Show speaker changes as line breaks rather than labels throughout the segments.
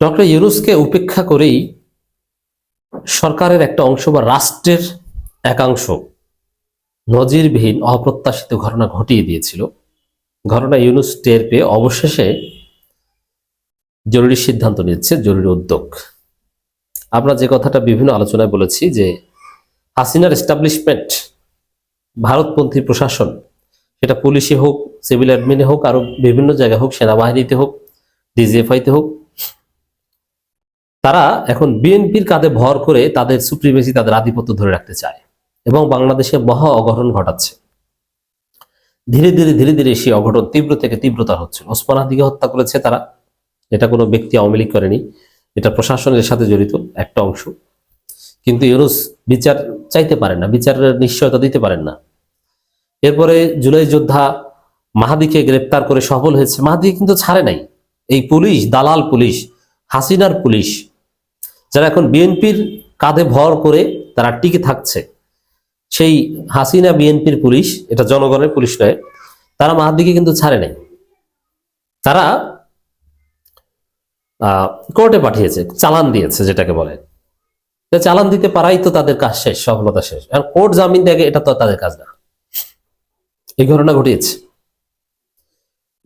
Doctor ইউনুসকে উপেক্ষা করেই সরকারের একটা অংশ বা রাষ্ট্রের একাংশ নজিরবিহীন অপ্রত্যাশিত ঘটনা ঘটিয়ে দিয়েছিল। ঘটনা ইউনুস টের পেয়ে অবশেষে জরুরি সিদ্ধান্ত নিচ্ছে জরুরি উদ্যোগ। আমরা যে কথাটা বিভিন্ন আলোচনায় বলেছি যে হাসিনার এস্টাবলিশমেন্ট ভারতপন্থী প্রশাসন, সেটা পুলিশে হোক সিভিল অ্যাডমিনে হোক, আরও বিভিন্ন জায়গায় হোক, সেনাবাহিনীতে হোক ডিজিএফআইতে হোক তারা এখন বিএনপির কাঁধে ভর করে তাদের সুপ্রিমেসি তাদের আধিপত্য ধরে রাখতে চায় এবং বাংলাদেশে মহা অঘটন ঘটাচ্ছে। ধীরে ধীরে ধীরে ধীরে সেই অঘটন তীব্র থেকে তীব্রতর হচ্ছে। ওসমান হাদিকে হত্যা করেছে তারা। এটা কোনো ব্যক্তি আওয়ামী লীগ করেনি। এটা প্রশাসনের সাথে জড়িত একটা অংশ। কিন্তু ইউনুস বিচার চাইতে পারেন না, বিচারের নিশ্চয়তা দিতে পারেন না। এরপরে জুলাই যোদ্ধা মাহাদিকে গ্রেপ্তার করে সফল হয়েছে। মাহাদি কিন্তু ছাড়ে নাই। এই পুলিশ, দালাল পুলিশ, হাসিনার পুলিশ যারা এখন বিএনপির কাঁধে ভর করে তারা টিকে থাকছে, সেই হাসিনা বিএনপির পুলিশ, এটা জনগণের পুলিশ নয়, তারা মাহাদিকে কিন্তু ছাড়ে নাই। তারা কোর্টে পাঠিয়েছে, চালান দিয়েছে যেটাকে বলে। চালান দিতে পারাই তো তাদের কাজ শেষ, সফলতা শেষ। আর কোর্ট জামিন দেখে এটা তো তাদের কাজ না। এই ঘটনা ঘটিয়েছে।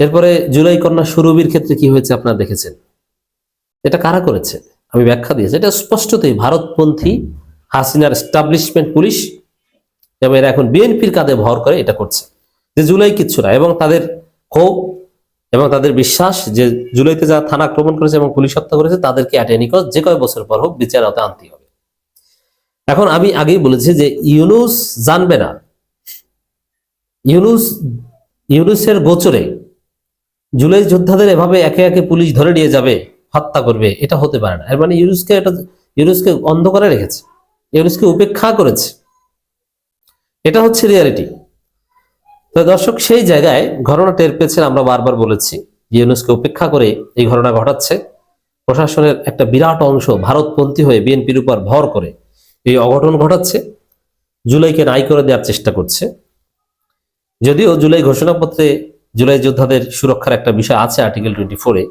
এরপরে জুলাই কন্যা সুরবির ক্ষেত্রে কি হয়েছে আপনারা দেখেছেন? এটা কারা করেছে? আমি ব্যাখ্যা দিয়েছি। এটা স্পষ্টতই ভারতপন্থী হাসিনার এস্টাবলিশমেন্ট পুলিশ এবং এরা এখন বিএনপির কাঁধে ভর করে এটা করছে। যে জুলাই কিচ্ছু না, এবং তাদের ক্ষোভ এবং তাদের বিশ্বাস যে জুলাইতে যারা থানা আক্রমণ করেছে এবং পুলিশ হত্যা করেছে, তাদেরকে অ্যাটেনিকস যে কয় বছর পর হোক বিচার আওতায় আনতে হবে। এখন আমি আগেই বলেছি যে ইউনুস জানবে না। ইউনুস, ইউনুসের গোচরে জুলাই যোদ্ধাদের এভাবে একে একে পুলিশ ধরে নিয়ে যাবে। হত্যা করবে, এটা হতে পারে না। এর মানে ইউনুসকে এটা ইউনুসকে অন্ধ করে রেখেছে। ইউনুসকে উপেক্ষা করেছে। এটা হচ্ছে রিয়ালিটি তো দর্শক, সেই জায়গায় ঘটনা টের পেয়েছেন আমরা বারবার বলেছি ইউনুসকে উপেক্ষা করে এই ঘটনা ঘটাচ্ছে। প্রশাসনের একটা বিরাট অংশ ভারতপন্থী হয়ে বিএনপির উপর ভর করে এই অঘটন ঘটাচ্ছে। জুলাইকে নাই করে দেওয়ার চেষ্টা করছে। যদিও জুলাই ঘোষণাপত্রে জুলাই যোদ্ধাদের সুরক্ষার একটা বিষয় আছে আর্টিকেল টোয়েন্টি ফোরে।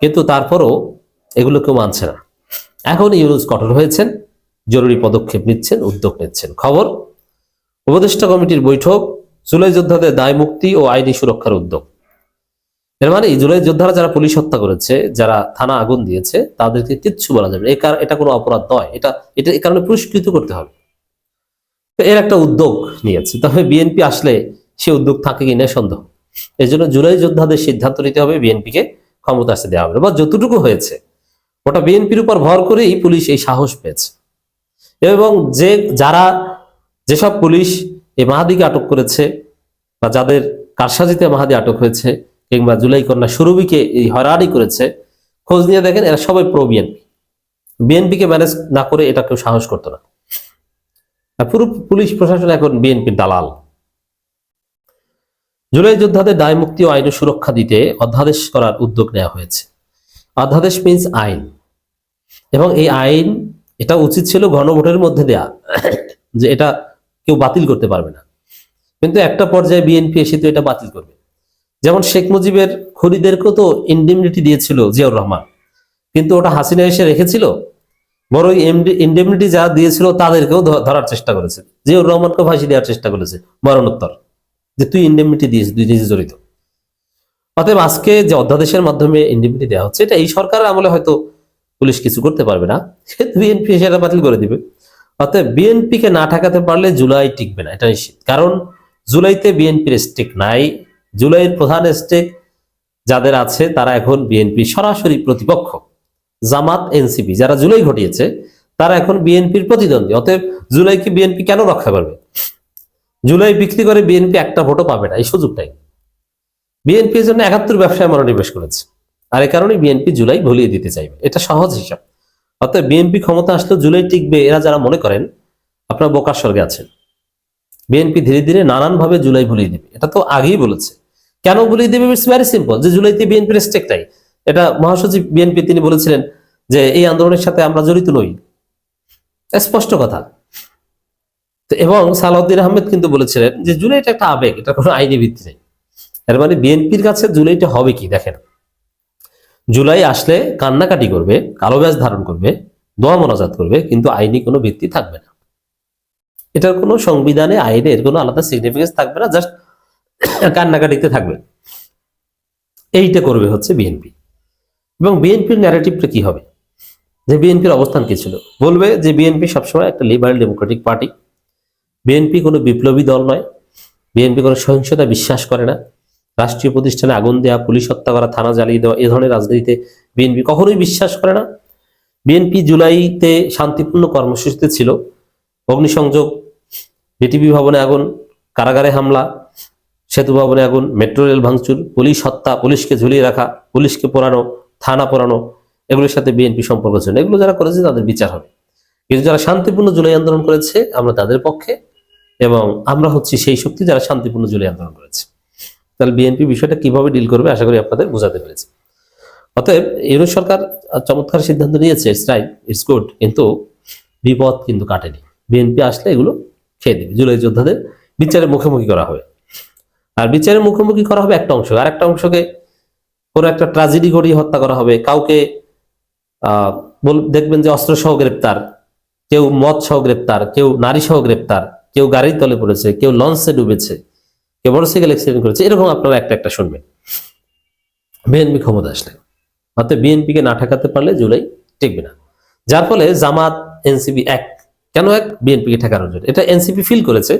কিন্তু তারপরও এগুলো কেউ মানছে না। এখন ইউনুস কঠোর হয়েছেন, জরুরি পদক্ষেপ নিচ্ছেন, উদ্যোগ নিচ্ছেন। খবর, উপদেষ্টা কমিটির বৈঠক, জুলাই যোদ্ধাদের দায় মুক্তি ও আইনি সুরক্ষার উদ্যোগ। এর মানে জুলাই যোদ্ধারা যারা পুলিশ হত্যা করেছে, যারা থানা আগুন দিয়েছে, তাদেরকে কিচ্ছু বলা যাবে কার- এটা কোনো অপরাধ নয়। এটা এটা এ কারণে পুরস্কৃত করতে হবে। তো এর একটা উদ্যোগ নিয়েছে। তবে বিএনপি আসলে সে উদ্যোগ থাকে কিনা সন্দেহ। এই জন্য জুলাই যোদ্ধাদের সিদ্ধান্ত নিতে হবে বিএনপিকে। ক্ষমতা দেওয়া হবে, বা যতটুকু হয়েছে। ওটা বিএনপির উপর ভর করেই পুলিশ এই সাহস পেয়েছে। এবং যে, যারা যেসব পুলিশ এই মাহাদিকে আটক করেছে, বা যাদের কারসাজিতে মাহাদি আটক হয়েছে, কিংবা জুলাই কন্যা সুরভিকে এই হয়রানি করেছে, খোঁজ নিয়ে দেখেন এরা সবাই প্রো বিএনপি বিএনপিকে ম্যানেজ না করে এটা কেউ সাহস করতো না। পুরো পুলিশ প্রশাসন এখন বিএনপির দালাল। জুলাই যোদ্ধাদের দায় মুক্তি ও আইনের সুরক্ষা দিতে অধ্যাদেশ করার উদ্যোগ নেওয়া হয়েছে। অধ্যাদেশ মিন্স আইন। এবং এই আইন, এটা উচিত ছিল গণভোটের মধ্যে দেয়া, যে এটা কেউ বাতিল করতে পারবে না। কিন্তু একটা পর্যায়ে বিএনপি এসে তো এটা বাতিল করবে। যেমন শেখ মুজিবের খুনিদেরকেও তো ইন্ডেমনিটি দিয়েছিল জিয়াউর রহমান। কিন্তু ওটা হাসিনা এসে রেখেছিল। বড় ইন্ডেমনিটি যা দিয়েছিল তাদেরকেও ধরার চেষ্টা করেছে। জিয়াউর রহমানকে ফাঁসি দেওয়ার চেষ্টা করেছে। মরণোত্তর। যে তুই ইন্ডেমনিটি দিয়েছিস তুই নিজে জড়িত। অতএব আজকে যে অধ্যাদেশের মাধ্যমে ইন্ডেমনিটি দেওয়া হচ্ছে, এটা এই সরকারের আমলে হয়তো পুলিশ কিছু করতে পারবে না। বিএনপি সেটা বাতিল করে দিবে। অতএব বিএনপি কে না ঠেকাতে পারলে জুলাই টিকবে না, এটা নিশ্চিত। কারণ জুলাইতে বিএনপির স্টেক নাই। জুলাইয়ের প্রধান স্টেক যাদের আছে, তারা এখন বিএনপি সরাসরি প্রতিপক্ষ। জামাত, এনসিপি, যারা জুলাই ঘটিয়েছে, তারা এখন বিএনপির প্রতিদ্বন্দ্বী। অতএব জুলাইকে বিএনপি কেন রক্ষা করবে? জুলাই বিক্রি করে বিএনপি একটা ভোটও পাবে না, এই সুযোগটাই। বিএনপির জন্য একাত্তর ব্যবসায় মনোনিবেশ করেছে। আর এই কারণে বিএনপি জুলাই ভুলিয়ে দিতে চাইবে। এটা সহজ হিসাব। অর্থাৎ বিএনপি ক্ষমতা আসলে জুলাই টিকবে, এরা যারা মনে করেন, আপনার বোকার স্বর্গে আছেন। বিএনপি ধীরে ধীরে নানানভাবে জুলাই ভুলিয়ে দিবে। এটা তো আগেই বলেছে। কেন ভুলিয়ে দেবে? ইটস ভেরি সিম্পল যে জুলাইতে বিএনপির স্টেক এটা মহাসচিব বিএনপি তিনি বলেছিলেন যে, এই আন্দোলনের সাথে আমরা জড়িত নই। স্পষ্ট কথা। তো এবং সালাউদ্দিন আহমেদ কিন্তু বলেছিলেন যে জুলাইটা একটা আবেগ এটা কোনো আইনি ভিত্তি নেই। এর মানে বিএনপির কাছে জুলাইটা হবে কি দেখেন। জুলাই আসলে কান্নাকাটি করবে, কালো ব্যাস ধারণ করবে, দোয়া মোনাজাত করবে, কিন্তু আইনি কোনো ভিত্তি থাকবে না। এটার কোনো সংবিধানে, আইনের কোনো আলাদা সিগনিফিকেন্স থাকবে না জাস্ট কান্নাকাটিতে থাকবে। এইটা করবে হচ্ছে বিএনপি। এবং বিএনপির ন্যারেটিভটা কি হবে? যে বিএনপির অবস্থান কি ছিল? বলবে যে বিএনপি সবসময় একটা লিবারেল ডেমোক্রেটিক পার্টি বিএনপি কোনো বিপ্লবী দল নয়। বিএনপি কোনো সহিংসতা বিশ্বাস করে না। রাষ্ট্রীয় প্রতিষ্ঠানে আগুন দেওয়া পুলিশ হত্যা করা, থানা জ্বালিয়ে দেওয়া এ ধরনের রাজনীতিতে বিএনপি কখনোই বিশ্বাস করে না। বিএনপি জুলাইতে শান্তিপূর্ণ কর্মসূচিতে ছিল। অগ্নিসংযোগ বিটিভি ভবনে আগুন, কারাগারে হামলা, সেতু ভবনে আগুন, মেট্রো রেল ভাঙচুর, পুলিশ হত্যা, পুলিশকে ঝুলিয়ে রাখা, পুলিশকে পোড়ানো, থানা পোড়ানো, এগুলোর সাথে বিএনপি সম্পর্ক ছিল এগুলো যারা করেছে তাদের বিচার হবে। কিন্তু যারা শান্তিপূর্ণ জুলাই আন্দোলন করেছে, আমরা তাদের পক্ষে এবং আমরা হচ্ছি সেই শক্তি যারা শান্তিপূর্ণ জুলাই আন্দোলন করেছে। তাহলে বিএনপি বিষয়টা কীভাবে ডিল করবে আশা করি আপনাদের বোঝাতে পেরেছি। অতএব ইউরোপ সরকার চমৎকার সিদ্ধান্ত নিয়েছে ইটস রাইট ইটস গুড কিন্তু বিপদ কিন্তু কাটেনি। বিএনপি আসলে এগুলো খেয়ে দেবে জুলাই যোদ্ধাদের বিচারের মুখোমুখি করা হবে। আর বিচারের মুখোমুখি করা হবে একটা অংশ। আর একটা অংশকে কোনো একটা ট্রাজেডি ঘটিয়ে হত্যা করা হবে। কাউকে দেখবেন যে অস্ত্র সহ গ্রেপ্তার, কেউ মদ সহ গ্রেপ্তার, কেউ নারী সহ গ্রেপ্তার। কেউ গাড়ির তলে পড়েছে, কেউ লঞ্চে ডুবেছে, কেউ মোটরসাইকেল অ্যাক্সিডেন্ট করেছে, এরকম আপনারা একটা একটা শুনবেন। বিএনপি ক্ষমতা আসলে। অর্থাৎ বিএনপিকে না ঠেকাতে পারলে জুলাই টিকবে না। যার ফলে জামাত এনসিপি এক, কেন এক? বিএনপিকে ঠেকানোর জন্য। এটা এনসিপি ফিল করেছে।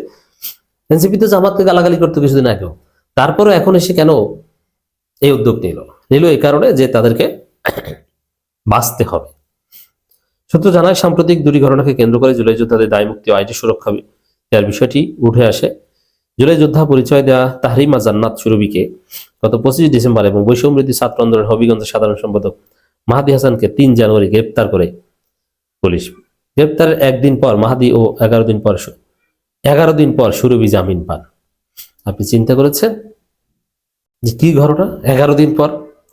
এনসিপি তো জামাতকে গালাগালি করতে কিছুদিন আগেও। তারপরে এখন এসে কেন এই উদ্যোগ নিল? নিল এই কারণে যে তাদেরকে বাঁচতে হবে। সূত্র জানায়, সাম্প্রতিক দুটি ঘটনাকে কেন্দ্র করে জুলাই যোদ্ধাদের দায় মুক্তি ও আইটি সুরক্ষা দেওয়ার বিষয়টি উঠে আসে। জুলাই যোদ্ধা পরিচয় দেওয়া তাহরিমা জান্নাত সুরবিকে গত পঁচিশ ডিসেম্বর এবং বৈষম্যবৃদ্ধি ছাত্র আন্দোলনের হবিগঞ্জের সাধারণ সম্পাদক মাহাদি হাসানকে তিন জানুয়ারি গ্রেপ্তার করে পুলিশ। গ্রেপ্তারের একদিন পর, মাহাদি ও এগারো দিন পর এগারো দিন পর সুরভি জামিন পান। আপনি চিন্তা করেছেন যে কি ঘটনা? এগারো দিন পর?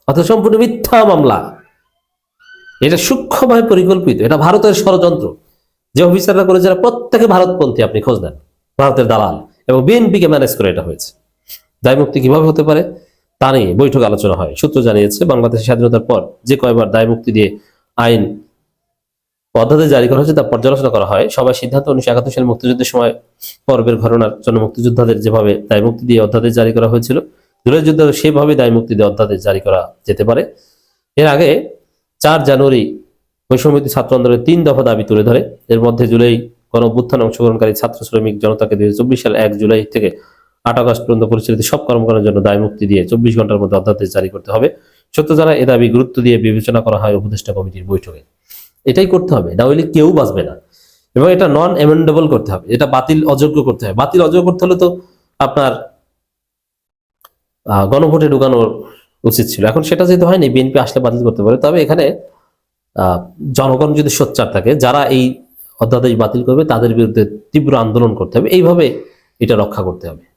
অত সম্পূর্ণ মিথ্যা মামলা। এটা সূক্ষ্মভাবে পরিকল্পিত। এটা ভারতের ষড়যন্ত্র। যে অফিসাররা করেছে প্রত্যেকে ভারতপন্থী, আপনি খোঁজ নেন। ভারতের দালাল। এবং বিএনপিকে ম্যানেজ করে এটা হয়েছে। দায় মুক্তি কীভাবে হতে পারে, তা নিয়ে বৈঠক আলোচনা হয়। সূত্র জানিয়েছে, বাংলাদেশের স্বাধীনতার পর যে কয়বার দায় মুক্তি দিয়ে আইন পদ্ধতি জারি করা হয়েছে, তা পর্যালোচনা করা হয়। সবাই সিদ্ধান্ত উনিশশো একাত্তর সালে মুক্তিযুদ্ধের সময় পর্বের ঘটনার জন্য মুক্তিযোদ্ধাদের যেভাবে দায় মুক্তি দিয়ে অধ্যাদেশ জারি করা হয়েছিল যুদ্ধের সেভাবে দায় মুক্তি দিয়ে অধ্যাদেশ জারি করা যেতে পারে। এর আগে চার জানুয়ারি বৈষম্যবিধি ছাত্র আন্দোলনের তিন দফা দাবি তুলে ধরে, এর মধ্যে জুলাই গণ অংশগ্রহণকারী ছাত্র শ্রমিক জনতাকে দুই চব্বিশ সাল এক জুলাই থেকে আট আগস্ট পর্যন্ত পরিচালিত সব কর্মকাণ্ডের জন্য দায় মুক্তি দিয়ে চব্বিশ ঘণ্টার মধ্যে অধ্যাদেশ জারি করতে হবে। সত্য জানা এ দাবি গুরুত্ব দিয়ে বিবেচনা করা হয় উপদেষ্টা কমিটির বৈঠকে। এটাই করতে হবে, না হলে কেউ বাঁচবে না। এবং এটা নন এমেন্ডেবল করতে হবে, এটা বাতিল অযোগ্য করতে হবে। বাতিল অযোগ্য করতে হলে তো আপনার গণভোটে ঢুকানোর উচিত ছিল। এখন সেটা যেহেতু হয়নি, বিএনপি আসলে বাতিল করতে পারে। তবে এখানে জনগণ যদি সোচ্চার থাকে, যারা এই অধ্যাদেশ বাতিল করবে, তাদের বিরুদ্ধে তীব্র আন্দোলন করতে হবে। এইভাবে এটা রক্ষা করতে হবে।